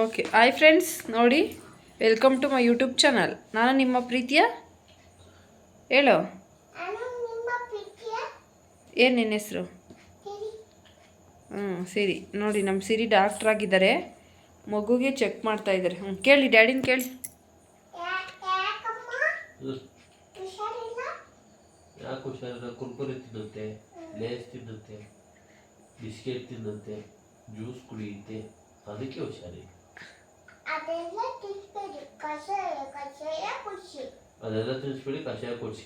Okay hi friends ನೋಡಿ welcome to my YouTube channel ನಾನು ನಿಮ್ಮ ಪ್ರೀತಿಯ? ಹೇಳು. ನಾನು ನಿಮ್ಮ ಪ್ರೀತಿಯ? ಏನು ನಿನ್ನ ಹೆಸರು? ಹ್ಞೂ ಸಿರಿ. ನೋಡಿ ನಮ್ಮ ಸಿರಿ ಡಾಕ್ಟ್ರ್ ಆಗಿದ್ದಾರೆ. ಮಗುಗೆ ಚೆಕ್ ಮಾಡ್ತಾ ಇದ್ದಾರೆ. ಹ್ಞೂ ಕೇಳಿ ಡ್ಯಾಡಿನ ಕೇಳಿ. ಯಾ- ಯಾಕಮ್ಮ? ಹುಷಾರಿಲ್ಲ? ಯಾಕೆ ಹುಷಾರಿಲ್ಲ? ಕುರ್ಕುರೆ ತಿನ್ನುತ್ತೆ ಲೇಸ್ ತಿನ್ನುತ್ತೆ ಬಿಸ್ಕೆಟ್ ತಿನ್ನುತ್ತೆ ಜ್ಯೂಸ್ ಕುಡಿಯುತ್ತೆ. ಅದಕ್ಕೆ ಹುಷಾರಿ ಅದೆಲ್ಲ ತಿಳಿಸ್ಬಿಡಿ. ಕಷಾಯ ಕಷಾಯ ಖುಷಿ ಅದೆಲ್ಲ ತಿನ್ಸ್ಬೇಡಿ ಕಷಾಯ ಕೊಡ್ಸಿ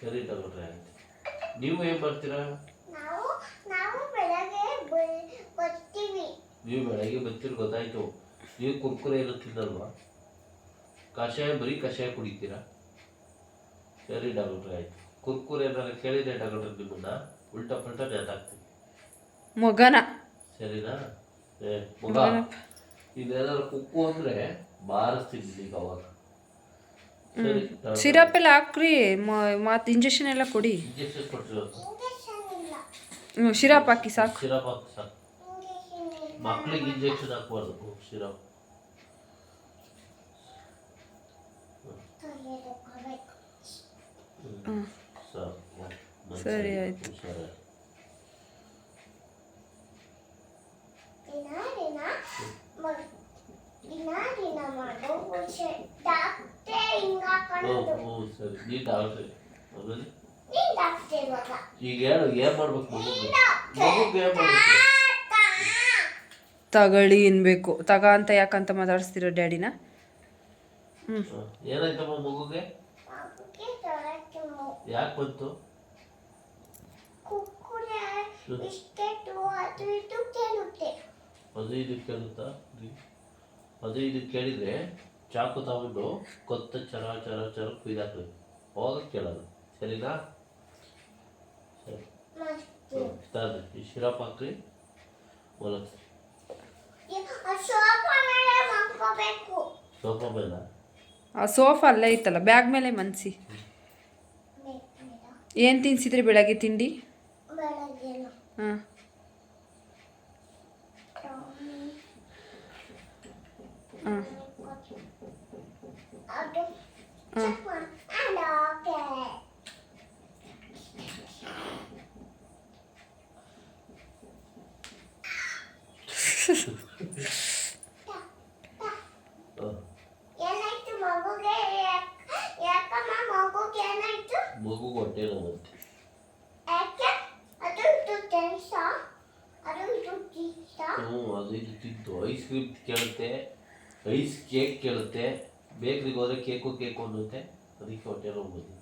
ಸರಿ ತಗೊಂಡ್ರೆ ಆಯ್ತು. ನೀವು ಏನು ಮಾಡ್ತೀರಾ ನಾವು ನಾವು ಬೆಳಗ್ಗೆ ಬರ್ತೀವಿ. ನೀವು ಬೆಳಗ್ಗೆ ಬರ್ತೀರಿ ಗೊತ್ತಾಯ್ತು. ನೀವು ಕುರ್ಕುರೆ ಎಲ್ಲ ತಿನ್ನಲ್ವಾ ಕಷಾಯ ಬರೀ ಕಷಾಯ ಕುಡಿತೀರಾ? ಸರಿ ಡಾಕ್ಟರ್ ಆಯ್ತು. ಕುರ್ಕುರೆ ಏನಾರ ಕೇಳಿದೆ ಡಾಕ್ಟರ್ ನಿಮ್ಮನ್ನ. ಉಲ್ಟಾ ಪಲ್ಟಾ ನೇತಾಕ್ತೀನಿ ಮಗನ. ಸರಿನಾ? ಏ ಮಗ. ಮಗನಪ್ಪ. ಇದೇನಾದ್ರು ಕುಕ್ಕು ಅಂದ್ರೆ ಬಾರಿಸ್ತೀನಿ ಈಗ ಅವಾಗ ಸರಿ ಸಿರಪ್ ಎಲ್ಲ ಹಾಕ್ರಿ ಮತ್ತು ಇಂಜೆಕ್ಷನ್ ಎಲ್ಲ ಕೊಡಿ ಇಂಜೆಕ್ಷನ್ ಕೊಡ್ತೀವಿ ಇಂಜೆಕ್ಷನ್ ಇಲ್ಲ ಹ್ಞೂ ಸಿರಪ್ ಹಾಕಿ ಸಾಕು ಸಿರಪ್ ಹಾಕಿ ಸಾಕು ಇಂಜೆಕ್ಷನ್ ಇಲ್ಲ ಮಕ್ಳಿಗೆ ಇಂಜೆಕ್ಷನ್ ಹಾಕ್ಬಾರ್ದು ಸಿರಪ್ ತೊಳೆದುಕೋಬೇಕು ಹ್ಞೂ ಸಾಕು ಸರಿ, ಆಯ್ತು. ಸರಿ. ಡಾಕ್ಟ್ರೆ ಆಮೇಲೆ ಈಗ ಹೇಳು ಏನ್ ಮಾಡ್ಬೇಕು ಮಗುಗೆ ಮಗುಗೆ ಏನ್ ಮಾಡ್ಬೇಕು? ತಗೊಳ್ಳಿ ಅನ್ಬೇಕು ತಗ ಅಂತ ಯಾಕಂತ ಮಾತಾಡಿಸ್ತಿರೋ ಡ್ಯಾಡಿನ? ಹ್ಞೂ ಹ, ಏನಾಯ್ತಮ್ಮ ಮಗುಗೆ? ಯಾಕೆ ಬಂತು? ಅದು ಇದು ಕೇಳುತ್ತೆ. ಅದು ಇದು ಕೇಳಿದ್ರೆ ಚಾಕು ತಗೊಂಡು ಕೊತ್ತ ಚರ ಚರ ಚರ ಕುಯ್ದಾಕ್ಬೇಕು. ಅವಾಗ ಕೇಳೋದು ಸರಿನಾ? ಸರಿ. ಈ ಶಿರಪ್ ಹಾಕ್ರಿ. ಮಲಗ್ಸಿ ಆ ಸೋಫಾ ಮೇಲೆ ಮಲ್ಕೋಬೇಕು ಸೋಫಾ ಮೇಲೆ? ಆ ಸೋಫಾ ಅಲ್ಲೇ ಇತ್ತಲ್ಲ ಬ್ಯಾಗ್ ಮೇಲೆ ಮನ್ಸಿ. ಏನು ತಿನ್ಸಿದ್ರಿ ಬೆಳಗ್ಗೆ ತಿಂಡಿ ಬೆಳಗ್ಗೆ ಹಾಂ ಹಾಂ ಅದು ಹಾಂ ಚೆಕ್ ಮಾಡಿ ಅದು ಓಕೆ ಹ. ಏನಾಯ್ತು ಮಗುಗೆ ಯಾಕ್- ಯಾಕಮ್ಮ ಮಗುಗೆ ಏನಾಯ್ತು ಮಗು ಹೊಟ್ಟೆ ನೋವಂತೆ ಯಾಕೆ ಅದು ಇದು ಕೆಲಸ ಅದು ಇದು ಕೆಲಸ ಹ್ಞೂ ಅದು ಇದು ತಿಂತು ಐಸ್ ಕ್ರೀಮ್ ಕೇಳುತ್ತೆ ಐಸ್ ಕೇಕ್ ಕೇಳುತ್ತೆ ಬೇಕ್ರಿಗೆ ಹೋದ್ರೆ ಕೇಕು ಕೇಕು ಅನ್ನುತ್ತೆ ಅದಕ್ಕೆ ಹೊಟ್ಟೆ ನೋವು ಬಂದಿದೆ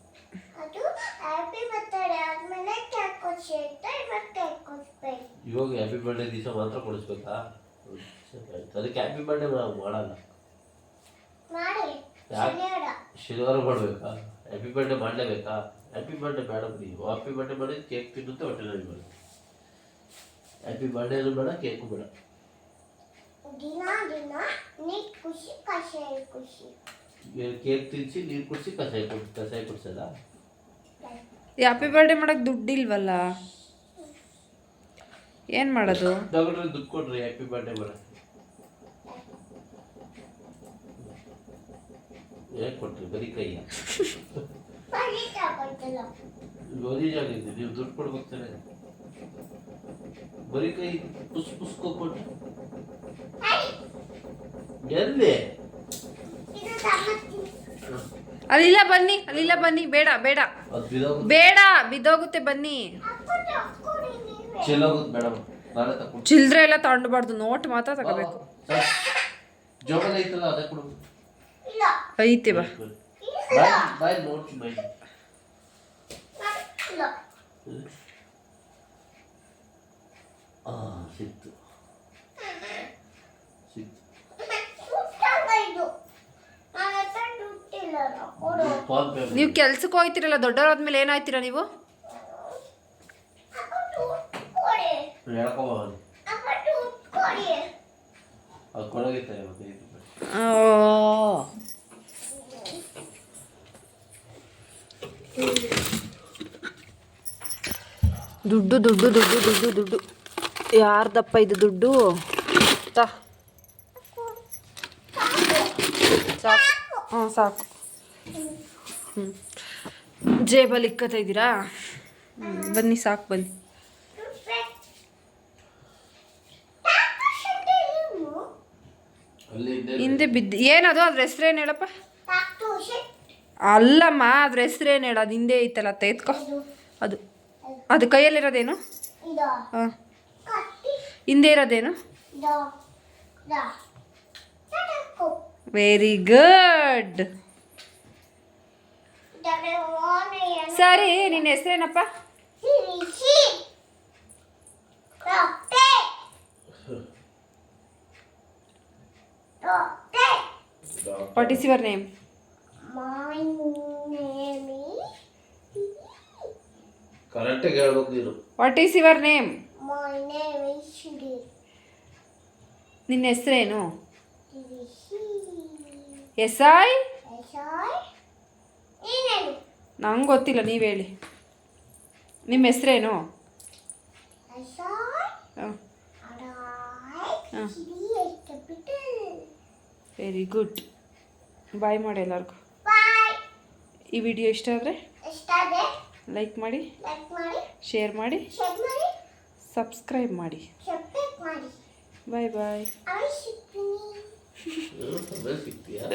ಅದು ಹ್ಯಾಪಿ ಬರ್ತಡೇ ಆದ್ಮೇಲೆ ಕೇಕ್ ಕೊಡ್ಸಿ ಅಂತ ಇವತ್ತು ಕೇಕ್ ಕೊಡ್ಸ್ಬೇಕು ಇವಾಗ ಹ್ಯಾಪಿ ಬರ್ಡೇ ದಿವಸ ಮಾತ್ರ ಕೊಡಿಸ್ಬೇಕಾ ಹ್ಮ್, ಸರಿ ಆಯ್ತು ಅದಕ್ಕೆ ಹ್ಯಾಪಿ ಬರ್ಡೇ ನಾವು ಮಾಡಲ್ಲ ಮಾಡಿ ಯಾಕ್? ಶನಿವಾರ ಶನಿವಾರ ಮಾಡಬೇಕಾ ಹ್ಯಾಪಿ ಬರ್ಡೇ ಮಾಡಲೇಬೇಕಾ ಹ್ಯಾಪಿ ಬರ್ಡೇ ಬೇಡ ನೀವು ಹ್ಯಾಪಿ ಬರ್ಡೇ ಬೇಡ ಕೇಕ್ ತಿನ್ನುತ್ತೆ ಹೊಟ್ಟೆ ನೋವು ಬರುತ್ತೆ. ಹ್ಯಾಪಿ ಬರ್ಡೇನು ಬೇಡ ಕೇಕು ಬೇಡ. ದಿನ ದಿನ ನೀ ಖುಷಿ ಕಷಾಯ ಖುಷಿ ಕೇಕ್ ತಿನ್ಸಿ ನೀರು ಕುಡಿಸಿ ಕಷಾಯ ಕುಡ್ ಕಷಾಯ ಕುಡಿಸಲ್ಲ ಹ್ಯಾಪಿ ಬರ್ಡೇ ಮಾಡಕ್ಕೆ ದುಡ್ಡಿಲ್ವಲ್ಲ? ಏನು ಮಾಡೋದು? ಡಾಕ್ಟ್ರೆ ದುಡ್ಡು ಕೊಡ್ರಿ ಹ್ಯಾಪಿ ಬರ್ಡೇ ಮಾಡಕ್ಕೆ ಹೇಗೆ ಕೊಟ್ರಿ ಬರೀ ಕೈಯ ತಗೊಳ್ತಿಲ್ಲ ಇದೆ ನೀವು ದುಡ್ಡು ಕೊಡ್ಬೇಕು ತಾನೆ ಬರೀ ಕೈ ಪುಸ್ ಪುಸ್ಕೊ ಕೊಟ್ಟು ಎಲ್ಲಿ? ಅಲ್ಲಿಲ್ಲ ಬನ್ನಿ ಅಲ್ಲಿಲ್ಲ ಬನ್ನಿ ಬೇಡ ಬೇಡ. ಬೇಡ ಬಿದ್ದೋಗುತ್ತೆ ಬನ್ನಿ. ಚಿಲ್ಡ್ರೆ ಎಲ್ಲ ತಗೊಂಡ್ಬಾರ್ದು ನೋಟ್ ಮಾತ್ರ ತಗೋಬೇಕು. ಐತೆ ಬಾ ಬಾಯ್ ಬಾಯ್ ನೋಡ್ತೀನಿ ಬಾಯ್ ಇಲ್ಲ ಆ ಸಿಕ್ತು. ನೀವು ಕೆಲ್ಸಕ್ಕೆ ಹೋಗ್ತೀರಲ್ಲ ದೊಡ್ಡವರಾದ್ಮೇಲೆ ಏನಾಯ್ತೀರಾ ನೀವು? ಅಪ್ಪ ದುಡ್ಡು ದುಡ್ಡು ದುಡ್ಡು ದುಡ್ಡು ದುಡ್ಡು. ಯಾರ್ದಪ್ಪ ಇದು ದುಡ್ಡು? ತಾ. ಸಾಕು. ಹ್ಞೂ ಸಾಕು. ಹ್ಞೂ ಜೇಬಲ್ಲಿ ಇಕ್ಕತ್ತಾ ಇದ್ದೀರಾ? ಬನ್ನಿ ಸಾಕು ಬನ್ನಿ. ಹಿಂದೆ ಬಿದ್ದು. ಏನದು? ಅದ್ರ ಏನು ಹೇಳಪ್ಪ? ಅಲ್ಲಮ್ಮ ಅದ್ರ ಏನು ಅದು ಹಿಂದೆ ಐತಲ್ಲ ತೆಗೆದ್ಕೊ. ಅದು. ಅದು ಕೈಯಲ್ಲಿರೋದೇನು? ಇದು. ಹಾಂ. ಕಟ್ಟಿ ಹಿಂದೆ ಇರೋದೇನು? ವೆರಿ ಗುಡ್ ಸರಿ ನಿನ್ನ ಹೆಸರೇನಪ್ಪ? What is your name My name is ಕರೆಕ್ಟಾಗಿ ಹೇಳ್ಬೇಕು ನೀನು. What is your name My name is Shri. ನಿನ್ನ ಹೆಸರೇನು? ಎಸ್ ಐ ಏನೇನು? ನಂಗೆ ಗೊತ್ತಿಲ್ಲ ನೀವು ಹೇಳಿ. ನಿಮ್ಮ ಹೆಸರೇನು? ಅಡಾಯ್ ಕ್ಯಾಪಿಟಲ್ ವೆರಿ ಗುಡ್ ಬಾಯ್ ಮಾಡಿ ಎಲ್ಲರಿಗೂ. ಬಾಯ್ ಈ ವಿಡಿಯೋ ಇಷ್ಟ ಆದರೆ? ಮಾಡಿ ಲೈಕ್ ಮಾಡಿ ಶೇರ್ ಮಾಡಿ ಸಬ್ಸ್ಕ್ರೈಬ್ ಮಾಡಿ ಸಬ್ಸ್ಕ್ರೈಬ್ ಮಾಡಿ ಬಾಯ್ ಬಾಯ್ ಸಿಗ್ತೀಯಾ